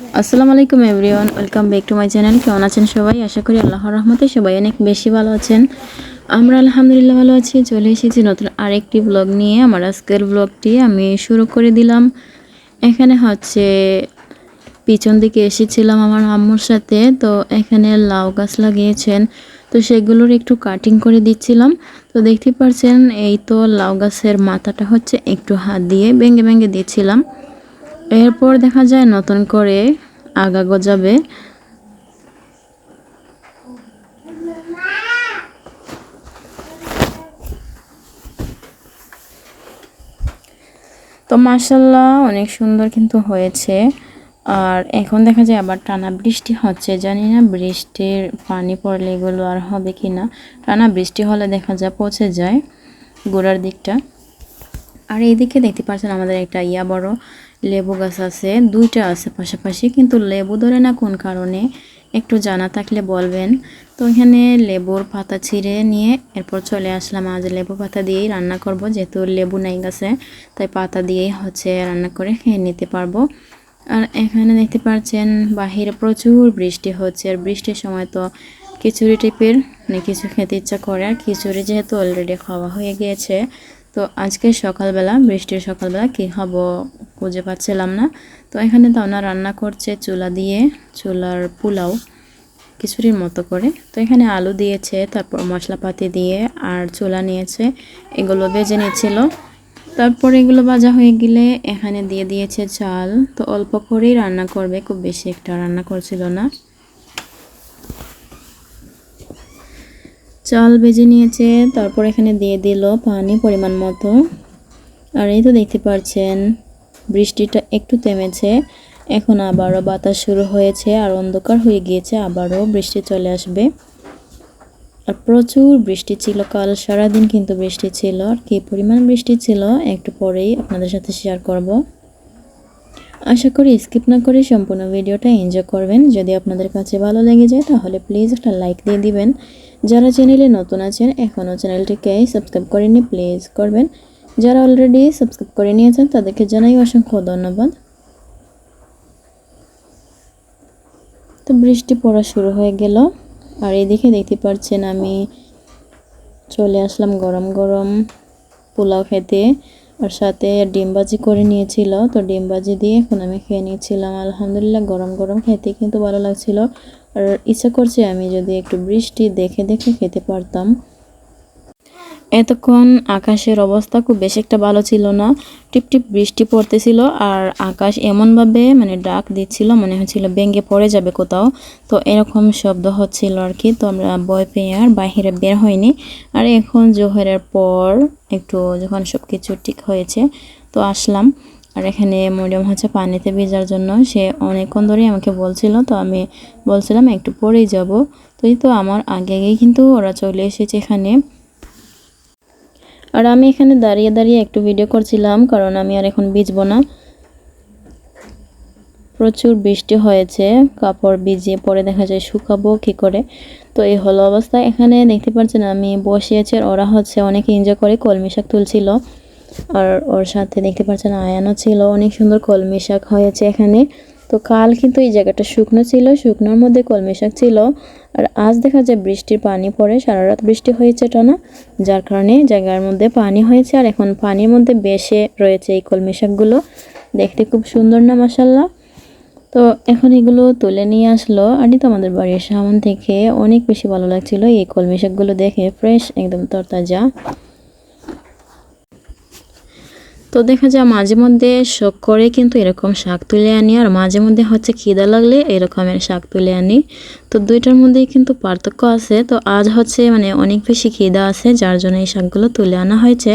আসসালামু আলাইকুম everyone, welcome back to my channel. কেমন আছেন সবাই? আশা করি আল্লাহর রহমতে সবাই অনেক বেশি ভালো আছেন। আমরা আলহামদুলিল্লাহ ভালো আছি, চলে এসেছি নতুন আরেকটি ব্লগ নিয়ে। আমার আজকের ব্লগটি আমি শুরু করে দিলাম। এখানে হচ্ছে পিছন দিকে এসেছিলাম আমার আম্মুর সাথে, তো এখানে লাউ গাছ লাগিয়েছেন। তো সেগুলোর একটু কাটিং করে দিচ্ছিলাম। তো দেখতে পাচ্ছেন এই তো লাউ গাছের মাথাটা হচ্ছে একটু হাত দিয়ে ভেঙে ভেঙে দিচ্ছিলাম এরপর দেখা যায় নতুন করে আগা গজাবে। তো মাসাল্লাহ অনেক সুন্দর কিন্তু হয়েছে। আর এখন দেখা যায় আবার টানা বৃষ্টি হচ্ছে। জানি না বৃষ্টির পানি পড়লে এগুলো আর হবে কি না টানা বৃষ্টি হলে দেখা যায় পচে যায় গোড়ার দিকটা। আর এইদিকে দেখতে পাচ্ছেন আমাদের একটা ইয়া বড় লেবু গাছ আছে, দুইটা আছে পাশাপাশি, কিন্তু লেবু ধরে না কোন কারণে? একটু জানা থাকলে বলবেন। তো এখানে লেবুর পাতা ছিঁড়ে নিয়ে এরপর চলে আসলাম। আজ লেবু পাতা দিয়েই রান্না করব, যেহেতু লেবু নাই গাছে, তাই পাতা দিয়েই হচ্ছে রান্না করে খেয়ে নিতে পারব। আর এখানে দেখতে পাচ্ছেন, বাহিরে প্রচুর বৃষ্টি হচ্ছে। আর বৃষ্টির সময় তো খিচুড়ি টাইপের মানে কিছু খেতে ইচ্ছা করে। আর খিচুড়ি যেহেতু অলরেডি খাওয়া হয়ে গিয়েছে তো আজকে সকালবেলা, বৃষ্টির সকালবেলা কী খাব খুঁজে পাচ্ছিলাম না। তো এখানে তো ওনার রান্না করছে চুলা দিয়ে, চুলার পোলাও, খিচুড়ির মতো করে। তো এখানে আলু দিয়েছে, তারপর মশলাপাতি দিয়ে আর চুলা নিয়েছে, এগুলো বেজে নিয়েছিল। তারপর এগুলো ভাজা হয়ে গেলে এখানে দিয়ে দিয়েছে চাল। তো অল্প করেই রান্না করবে, খুব বেশি একটা রান্না করছিল না। চাল ভেজে নিয়েছে, তারপর এখানে দিয়ে দিল পানি পরিমাণ মতো। আর এই তো দেখতে পাচ্ছেন বৃষ্টিটা একটু থেমেছে, এখন আবারও বাতাস শুরু হয়েছে আর অন্ধকার হয়ে গিয়েছে, আবারও বৃষ্টি চলে আসবে। আর প্রচুর বৃষ্টি ছিল, কাল সারাদিন কিন্তু বৃষ্টি ছিল। আর কী পরিমাণ বৃষ্টি ছিল, একটু পরেই আপনাদের সাথে শেয়ার করব। আশা করি স্কিপ না করে সম্পূর্ণ ভিডিওটা এনজয় করবেন। যদি আপনাদের কাছে ভালো লেগে যায়, তাহলে প্লিজ একটা লাইক দিয়ে দিবেন। যারা চ্যানেলে নতুন আছেন এখনও চ্যানেলটিকে সাবস্ক্রাইব করেনি প্লিজ করবেন। যারা অলরেডি সাবস্ক্রাইব করে নিয়েছেন, তাদেরকে জানাই অসংখ্য ধন্যবাদ। তো বৃষ্টি পড়া শুরু হয়ে গেল। আর এদিকে দেখতে পাচ্ছেন আমি চলে আসলাম গরম গরম পোলাও খেতে। আর সাথে ডিমবাজি করে নিয়েছিল। তো ডিমবাজি দিয়ে এখন আমি খেয়ে নিয়েছিলাম আলহামদুলিল্লাহ গরম গরম খেতে কিন্তু ভালো লাগছিল। আর ইচ্ছা করছে আমি যদি একটু বৃষ্টি দেখে দেখে খেতে পারতাম। এতক্ষণ আকাশের অবস্থা খুব বেশি একটা ভালো ছিল না। টিপটিপ বৃষ্টি পড়তেছিল আর আকাশ এমনভাবে মানে ডাক দিচ্ছিল মনে হচ্ছিল ভেঙে পড়ে যাবে কোথাও। তো এরকম শব্দ হচ্ছিল আর কি। তো আমরা বয় পেয়ে আর বাহিরে বের হয়নি আর এখন জোহরের পর একটু যখন সব কিছু ঠিক হয়েছে, তো আসলাম। আর এখানে মরিয়ম হচ্ছে পানিতে ভেজার জন্য। সে অনেকক্ষণ ধরেই আমাকে বলছিল, তো আমি বলছিলাম একটু পরেই যাব। তো এই তো আমার আগে আগেই কিন্তু ওরা চলে এসেছে এখানে। আর আমি এখানে দাঁড়িয়ে দাঁড়িয়ে একটু ভিডিও করছিলাম, কারণ আমি আর এখন ভিজবো না। প্রচুর বৃষ্টি হয়েছে, কাপড় ভিজিয়ে পরে দেখা যায় শুকাবো কী করে। তো এই হলো অবস্থা। এখানে দেখতে পাচ্ছেন আমি বসিয়েছি আর ওরা হচ্ছে অনেক এনজয় করে কলমি শাক তুলছিল। আর ওর সাথে দেখতে পাচ্ছেন আয়ানও ছিল, অনেক সুন্দর কলমি শাক হয়েছে এখানে। তো কাল কিন্তু এই জায়গাটা শুকনো ছিল, শুকনোর মধ্যে কলমি শাক ছিল। আর আজ দেখা যায় বৃষ্টির পানি পড়ে, সারা রাত বৃষ্টি হয়েছে টানা, যার কারণে জায়গার মধ্যে পানি হয়েছে। আর এখন পানির মধ্যে বেশে রয়েছে এই কলমি শাকগুলো। দেখতে খুব সুন্দর না মাসাল্লাহ তো এখন এগুলো তুলে নিয়ে আসলো। আর তো আমাদের বাড়ির সামন থেকে অনেক বেশি ভালো লাগছিল এই কলমি শাকগুলো দেখে, ফ্রেশ, একদম তরতাজা। তো দেখা যায় মাঝে মধ্যে শখ করে কিন্তু এরকম শাক তুলে আনি, আর মাঝে মধ্যে হচ্ছে খিদা লাগলে এরকমের শাক তুলে আনি। তো দুইটার মধ্যেই কিন্তু পার্থক্য আছে। তো আজ হচ্ছে মানে অনেক বেশি খিদা আছে, যার জন্য এই শাকগুলো তুলে আনা হয়েছে।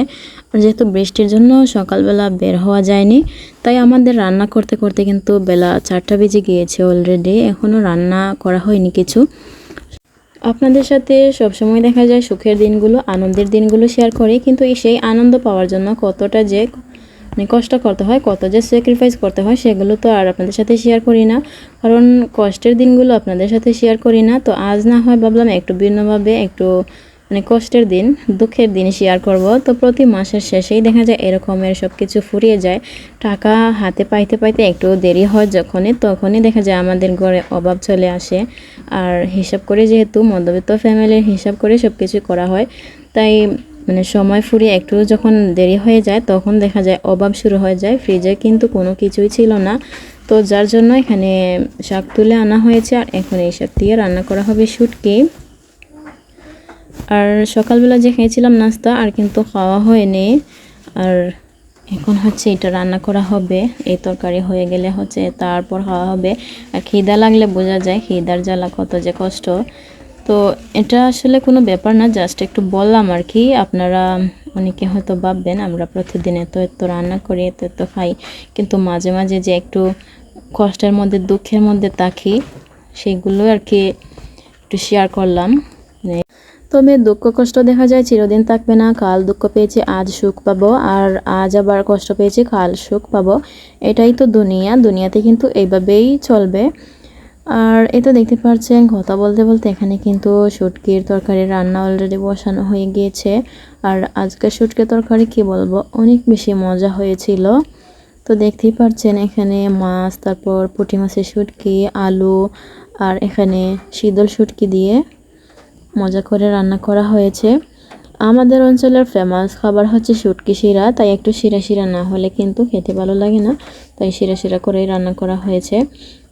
আর যেহেতু বৃষ্টির জন্য সকালবেলা বের হওয়া যায়নি, তাই আমাদের রান্না করতে করতে কিন্তু বেলা চারটা বেজে গিয়েছে অলরেডি এখনও রান্না করা হয়নি কিছু। আপনাদের সাথে সবসময় দেখা যায় সুখের দিনগুলো, আনন্দের দিনগুলো শেয়ার করে, কিন্তু সেই আনন্দ পাওয়ার জন্য কতটা যে মানে কষ্ট করতে হয়, কত যে স্যাক্রিফাইস করতে হয়, সেগুলো তো আর আপনাদের সাথে শেয়ার করি না। কারণ কষ্টের দিনগুলো আপনাদের সাথে শেয়ার করি না, তো আজ না হয় ভাবলাম একটু ভিন্নভাবে, একটু মানে কষ্টের দিন, দুঃখের দিন শেয়ার করব। তো প্রতি মাসের শেষেই দেখা যায় এরকমের সব কিছু ফুরিয়ে যায়। টাকা হাতে পাইতে পাইতে একটু দেরি হয় যখনই, তখনই দেখা যায় আমাদের ঘরে অভাব চলে আসে। আর হিসাব করে যেহেতু মধ্যবিত্ত ফ্যামিলির হিসাব করে সব কিছু করা হয়, তাই মানে সময় ফুরিয়ে একটু যখন দেরি হয়ে যায়, তখন দেখা যায় অভাব শুরু হয়ে যায়। ফ্রিজে কিন্তু কোনো কিছুই ছিল না। তো যার জন্য এখানে শাক তুলে আনা হয়েছে। আর এখন এই শাক দিয়ে রান্না করা হবে শুটকি। আর সকালবেলা যে খেয়েছিলাম নাস্তা, আর কিন্তু খাওয়া হয়নি। আর এখন হচ্ছে এটা রান্না করা হবে। এই তরকারি হয়ে গেলে হচ্ছে তারপর খাওয়া হবে। আর খিদা লাগলে বোঝা যায় খিদার জ্বালা কত যে কষ্ট। তো এটা আসলে কোনো ব্যাপার না, জাস্ট একটু বললাম আর কি। আপনারা অনেকে হয়তো ভাববেন, আমরা প্রতিদিন এত এত রান্না করি, এত এত খাই। কিন্তু মাঝে মাঝে যে একটু কষ্টের মধ্যে, দুঃখের মধ্যে থাকি, সেগুলো আর কি একটু শেয়ার করলাম। তবে দুঃখ কষ্ট দেখা যায়, চিরদিন থাকবে না, কাল দুঃখ পেয়েছি, আজ সুখ পাবো, আর আজ আবার কষ্ট পেয়েছি, কাল সুখ পাবো। এটাই তো দুনিয়া, দুনিয়াতে কিন্তু এইভাবেই চলবে। আর এই তো দেখতে পাচ্ছেন, কথা বলতে বলতে এখানে কিন্তু শুটকির তরকারি রান্না অলরেডি বসানো হয়ে গিয়েছে। আর আজকে শুটকির তরকারি কি বলব, অনেক বেশি মজা হয়েছিল। তো দেখতেই পাচ্ছেন এখানে মাছ, তারপর পুঁটি মাছের শুটকি, আলু, আর এখানে শীতল শুটকি দিয়ে মজা করে রান্না করা হয়েছে। আমাদের অঞ্চলের ফেমাস খাবার হচ্ছে শুটকি শিরা, তাই একটু শিরা শিরা না হলে কিন্তু খেতে ভালো লাগে না, তাই শিরা শিরা করেই রান্না করা হয়েছে।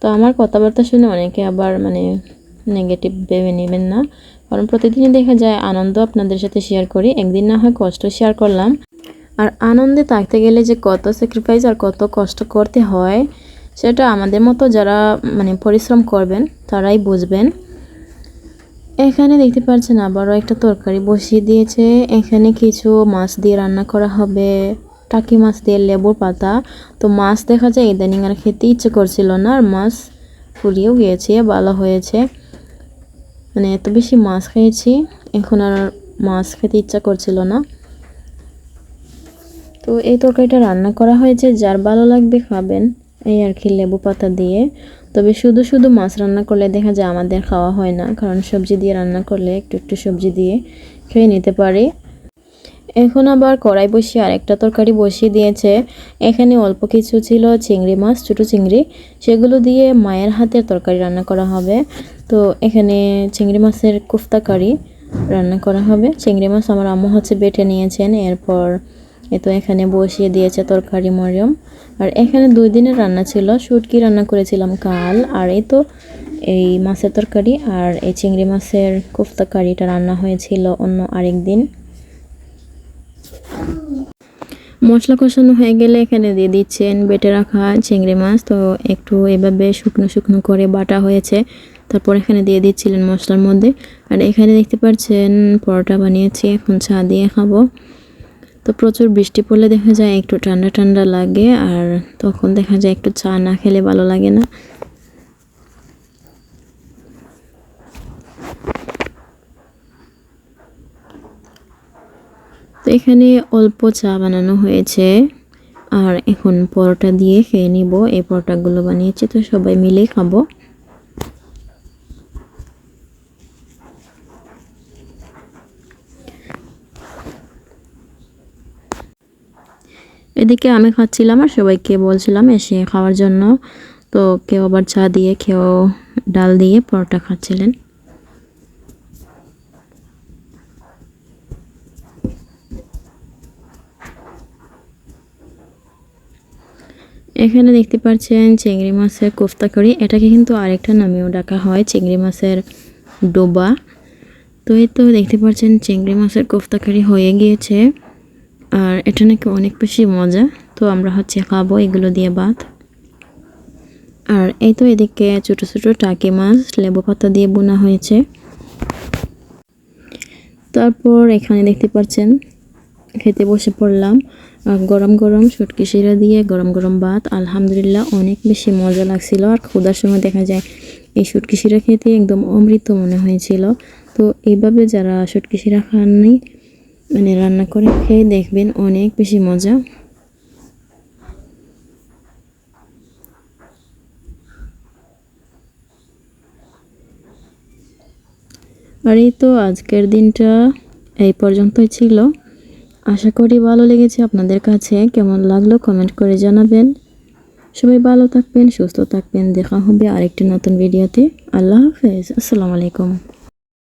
তো আমার কথাবার্তা শুনে অনেকে আবার মানে নেগেটিভ ভেবে নেবেন না, কারণ প্রতিদিনই দেখা যায় আনন্দ আপনাদের সাথে শেয়ার করি, একদিন না হয় কষ্ট শেয়ার করলাম। আর আনন্দে থাকতে গেলে যে কত স্যাক্রিফাইস আর কত কষ্ট করতে হয়, সেটা আমাদের মতো যারা মানে পরিশ্রম করবেন, তারাই বুঝবেন। এখানে দেখতে পাচ্ছেন আবারও একটা তরকারি বসিয়ে দিয়েছে। এখানে কিছু মাছ দিয়ে রান্না করা হবে। টাকি মাছ দিয়ে লেবুর পাতা। তো মাছ দেখা যায় ইদানিং আর খেতে ইচ্ছে করছিল না, আর মাছ ফুরিয়েও গিয়েছে, ভালো হয়েছে। মানে এত বেশি মাছ খেয়েছি, এখন আর মাছ খেতে ইচ্ছা করছিল না। তো এই তরকারিটা রান্না করা হয়েছে, যার ভালো লাগবে খাবেন। এই আর কি লেবু পাতা দিয়ে। তবে শুধু শুধু মাছ রান্না করলে দেখা যায় আমাদের খাওয়া হয় না, কারণ সবজি দিয়ে রান্না করলে একটু একটু সবজি দিয়ে খেয়ে নিতে পারি। এখন আবার কড়াই বসিয়ে আরেকটা তরকারি বসিয়ে দিয়েছে। এখানে অল্প কিছু ছিল চিংড়ি মাছ, ছোটো চিংড়ি। সেগুলো দিয়ে মায়ের হাতের তরকারি রান্না করা হবে। তো এখানে চিংড়ি মাছের কুফতা কারি রান্না করা হবে। চিংড়ি মাছ আমার আম্মু হচ্ছে বেটে নিয়েছেন। এরপর এ তো এখানে বসিয়ে দিয়েছে তরকারি মরিয়ম। আর এখানে দুই দিনের রান্না ছিল, শুটকি রান্না করেছিলাম কাল, আর এই তো এই মাছের তরকারি আর এই চিংড়ি মাছের কোফতা কারিটা রান্না হয়েছিল অন্য আরেক দিন। মশলা কষানো হয়ে গেলে এখানে দিয়ে দিচ্ছেন বেটে রাখা চিংড়ি মাছ। তো একটু এভাবে শুকনো শুকনো করে বাটা হয়েছে। তারপর এখানে দিয়ে দিচ্ছিলেন মশলার মধ্যে। আর এখানে দেখতে পাচ্ছেন, পরোটা বানিয়েছি, এখন চা দিয়ে খাব। তো প্রচুর বৃষ্টি পড়লে দেখা যায় একটু ঠান্ডা ঠান্ডা লাগে আর তখন দেখা যায় একটু চা না খেলে ভালো লাগে না। তো এখানে অল্প চা বানানো হয়েছে আর এখন পরোটা দিয়ে খেয়ে নিব। এই পরোটাগুলো বানিয়েছি, তো সবাই মিলেই খাব। এদিকে আমি খাচ্ছিলাম আর সবাইকে বলছিলাম এসে খাওয়ার জন্য। তো কেউ আবার চা দিয়ে, কেউ ডাল দিয়ে পরোটা খাচ্ছিলেন। এখানে দেখতে পাচ্ছেন চিংড়ি মাছের কোফতা করি। এটাকে কিন্তু আরেকটা নামেও ডাকা হয়, চিংড়ি মাছের ডোবা। তো এই তো দেখতে পাচ্ছেন চিংড়ি মাছের কোফতা কারি হয়ে গিয়েছে। আর এটা নাকি অনেক বেশি মজা। তো আমরা হচ্ছে খাব এগুলো দিয়ে ভাত। আর এই তো এদিকে ছোট ছোট টাকি মাছ, লেবু পাতা দিয়ে বোনা হয়েছে। তারপর এখানে দেখতে পাচ্ছেন, খেতে বসে পড়লাম। গরম গরম সুটকি শিরা দিয়ে গরম গরম ভাত। আলহামদুলিল্লাহ অনেক বেশি মজা লাগছিল। আর খোদার সময় দেখা যায় এই সুটকি শিরা খেতে একদম অমৃত মনে হয়েছিল। তো এইভাবে যারা সুটকি শিরা খাননি মানে রান্না করে খেয়ে দেখবেন অনেক বেশি মজা। আর এই তো আজকের দিনটা এই পর্যন্তই ছিল। আশা করি ভালো লেগেছে আপনাদের কাছে। কেমন লাগল কমেন্ট করে জানাবেন। সবাই ভালো থাকবেন, সুস্থ থাকবেন। দেখা হবে আরেকটি নতুন ভিডিওতে। আল্লাহ হাফেজ। আসসালামু আলাইকুম।